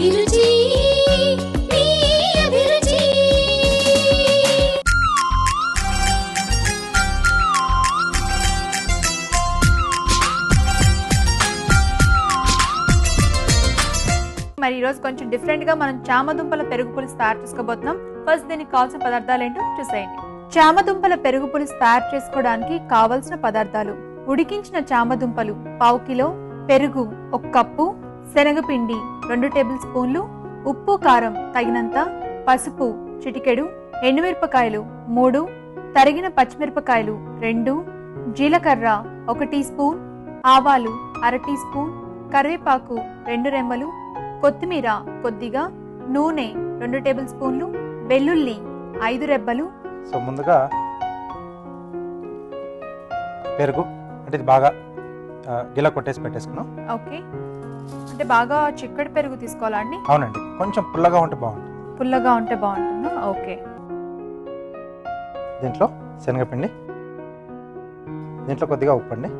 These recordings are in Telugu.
అభిరుచి మీ అభిరుచి. మరి ఈరోజు కొంచెం డిఫరెంట్గా మనం చామదుంపల పెరుగు పులుసు తయారు చేసుకోబోతున్నాం. ఫస్ట్ దీనికి కావాల్సిన పదార్థాలు ఏంటో చూసేయండి. చామదుంపల పెరుగు పులుసు తయారు చేసుకోవడానికి కావలసిన పదార్థాలు. ఉడికించిన చామదుంపలు పావు కిలో పెరుగు ఒక కప్పు శనగపిండి రెండు టేబుల్ స్పూన్లు ఉప్పు కారం తగినంత పసుపు చిటికెడు ఎండుమిరపకాయలు మూడు తరిగిన పచ్చిమిరపకాయలు రెండు జీలకర్ర ఒక టీ స్పూన్ ఆవాలు అర టీ స్పూన్ కరివేపాకు రెండు రెమ్మలు కొత్తిమీర కొద్దిగా నూనె రెండు టేబుల్ స్పూన్లు వెల్లుల్లి ఐదు రెబ్బలు. సో ముందుగా పెరుగు అంటే ఇది బాగా గిల కొట్టేసి పెట్టేసుకున్నాం. ఓకే. అంటే బాగా చిక్కడి పెరుగు తీసుకోవాలా అండి? అవునండి. కొంచెం పుల్లగా ఉంటే బాగుంటుంది. పుల్లగా ఉంటే బాగుంటుందా? ఓకే. దీంట్లో శనగపిండి దీంట్లో కొద్దిగా ఉప్పు అండి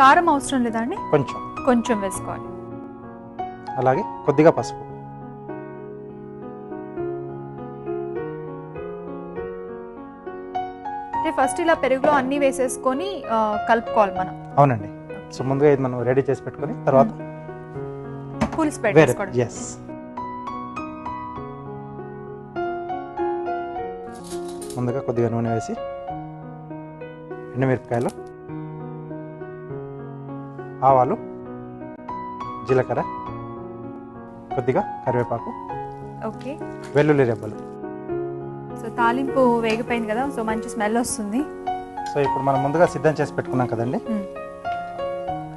కారం అవసరం లేదా అండి? కొంచెం. కొంచెం వేసుకోవాలి. అలాగే కొద్దిగా పసుపు. అంటే ఫస్ట్ ఇలా పెరుగులో అన్ని వేసేసుకొని కలుపుకోవాలి మనం. అవునండి. సో ముందుగా ఇది మనం రెడీ చేసి పెట్టుకొని తర్వాత పులుసు వేరే పెట్టేసుకోవడం ఎస్ ముందుగా కొద్దిగా నూనె వేసి ఎండుమిరపకాయలు ఆవాలు జీలకర్ర కొద్దిగా కరివేపాకు ఓకే. వెల్లుల్లి రెబ్బలు. సో తాలింపు వేగిపోయింది కదా సో మంచి స్మెల్ వస్తుంది. సో ఇప్పుడు మనం ముందుగా సిద్ధం చేసి పెట్టుకున్నాం కదండి.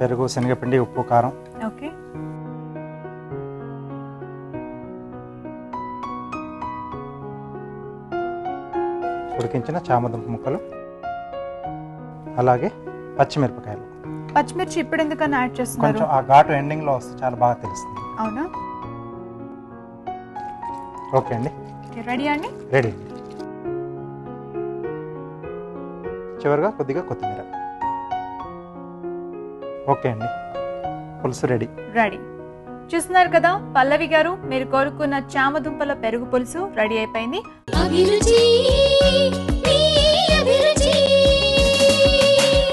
పెరుగు శనగపిండి ఉప్పు కారం. ఓకే. ఉడికించిన చామదుంప ముక్కలు అలాగే పచ్చిమిరపకాయలు. పచ్చిమిర్చి ఇప్పుడు ఎందుకని యాడ్ చేస్తున్నారు? కొంచెం ఆ ఘాటు ఎండింగ్లో వస్తే చాలా బాగా తెలుస్తుంది. అవునా? ఓకే అండి. రెడీ అండి? రెడీ చివరిగా కొద్దిగా కొత్తిమీర. ఓకే అండి. పులుసు రెడీ. రెడీ. చూస్తున్నారు కదా పల్లవి గారు మీరు కోరుకున్న చామదుంపల పెరుగు పులుసు రెడీ అయిపోయింది.